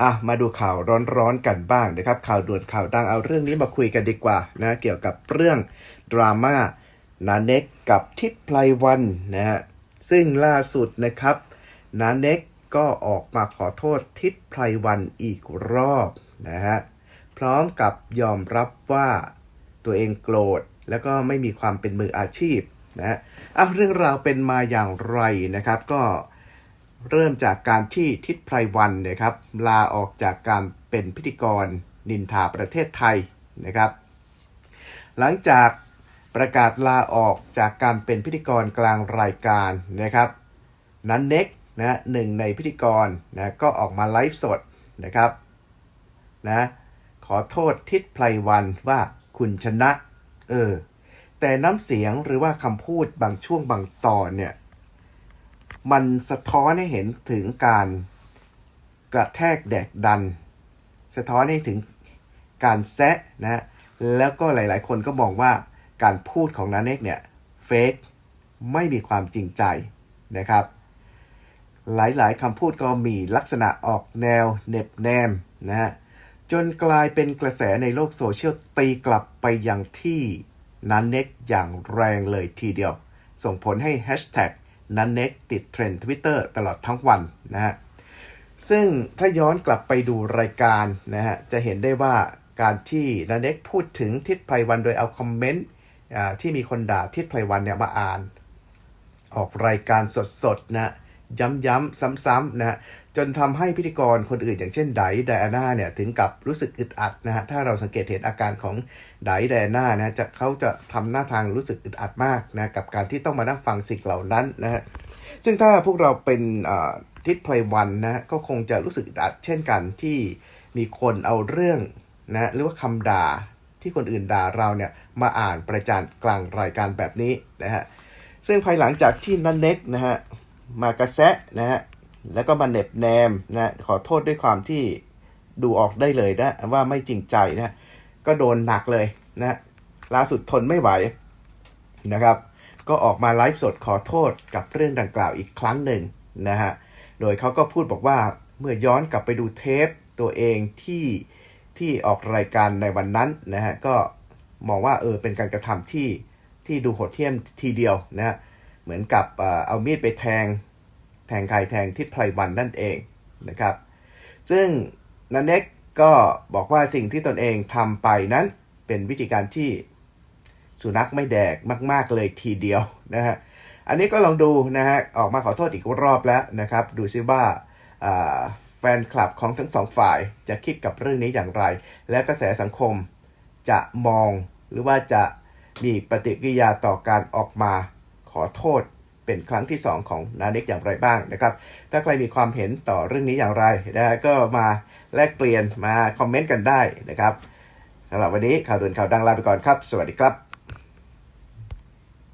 อะมาดูข่าวร้อนๆกันบ้างนะครับ ข่าวด่วนข่าวดังเอาเรื่องนี้มาคุยกันดีกว่านะเกี่ยวกับเรื่องดราม่านาเน็กกับทิศไพลวันนะฮะซึ่งล่าสุดนะครับนาเน็กก็ออกมาขอโทษทิศไพลวันอีกรอบนะฮะพร้อมกับยอมรับว่าตัวเองโกรธแล้วก็ไม่มีความเป็นมืออาชีพนะฮะอะเรื่องราวเป็นมาอย่างไรนะครับ ก็ เริ่มจากการที่ทิศไพรวันนะครับลาออกจากการเป็นพิธีกรนินทาประเทศไทยนะครับ หลังจากประกาศลาออกจากการเป็นพิธีกรกลางรายการนะครับ นั้นเน็กนะหนึ่งในพิธีกรนะก็ออกมาไลฟ์สดนะครับนะขอโทษทิศไพรวันว่าคุณชนะเออแต่น้ำเสียงหรือว่าคำพูดบางช่วงบางตอนเนี่ย มันสะท้อนให้เห็นถึงการกระแทกแดกดัน สะท้อนให้ถึงการแซะนะแล้วก็หลายๆ คนก็มองว่าการพูดของนาเนกเนี่ยเฟกไม่มีความจริงใจนะครับ หลายๆคำพูดก็มีลักษณะออกแนวเน็บแนมนะฮะจนกลายเป็นกระแสในโลกโซเชียลตีกลับไปยังที่นันเน็กอย่างแรงเลยทีเดียว ส่งผลให้แฮชแท็ก นันเน็กติดเทรนด์ทวิตเตอร์ตลอดทั้งวันนะฮะ ซึ่งถ้าย้อนกลับไปดูรายการนะฮะ จะเห็นได้ว่าการที่นันเน็กพูดถึงทิศไพรวันโดยเอาคอมเมนต์ที่มีคนด่าทิศไพรวันเนี่ยมาอ่าน ออกรายการสดๆนะ ย้ำๆซ้ำๆนะฮะจนทำให้พิธีกรคนอื่นอย่างเช่นไดไดอาน่าเนี่ยถึงกับรู้สึกอึดอัดนะฮะถ้าเราสังเกตเห็นอาการของไดไดอาน่านะจะเขาจะทำหน้าทางรู้สึกอึดอัดมากนะกับการที่ต้องมานั่งฟังสิ่งเหล่านั้นนะฮะซึ่งถ้าพวกเราเป็นทิศไพรวันนะฮะก็คงจะรู้สึกอึดอัดเช่นกันที่มีคนเอาเรื่องนะหรือว่าคำด่าที่คนอื่นด่าเราเนี่ยมาอ่านประจานกลางรายการแบบนี้นะฮะซึ่งภายหลังจากที่นันเน็กนะฮะ มากระแซะนะฮะแล้วก็มาเน็บแนมนะขอโทษด้วยความที่ดูออกได้เลยนะว่าไม่จริงใจนะก็โดนหนักเลยนะล่าสุดทนไม่ไหวนะครับ ก็ออกมาไลฟ์สดขอโทษกับเรื่องดังกล่าวอีกครั้งหนึ่งนะฮะโดยเขาก็พูดบอกว่าเมื่อย้อนกลับไปดูเทปตัวเองที่ที่ออกรายการในวันนั้นนะฮะก็มองว่าเออเป็นการกระทำที่ที่ดูโหดเหี้ยมทีเดียวนะฮะ เหมือนกับเอามีดไปแทงแทงใครแทงทิศไพรวันนั่นเองนะครับ ซึ่งนันเน็กก็บอกว่าสิ่งที่ตนเองทำไปนั้นเป็นวิธีการที่สุนัขไม่แดกมาก ๆ เลยทีเดียวนะฮะ อันนี้ก็ลองดูนะฮะ ออกมาขอโทษอีกรอบแล้วนะครับ ดูซิว่าแฟนคลับของทั้งสองฝ่ายจะคิดกับเรื่องนี้อย่างไร และกระแสสังคมจะมองหรือว่าจะมีปฏิกิริยาต่อการออกมา ขอโทษเป็นครั้งที่ 2 ของนาเน็กอย่างไรบ้างนะครับ ถ้าใครมีความเห็นต่อเรื่องนี้อย่างไรนะก็มาแลกเปลี่ยนมาคอมเมนต์กันได้นะครับสำหรับวันนี้ข่าวด่วนข่าวดังลาไปก่อนครับ สวัสดีครับ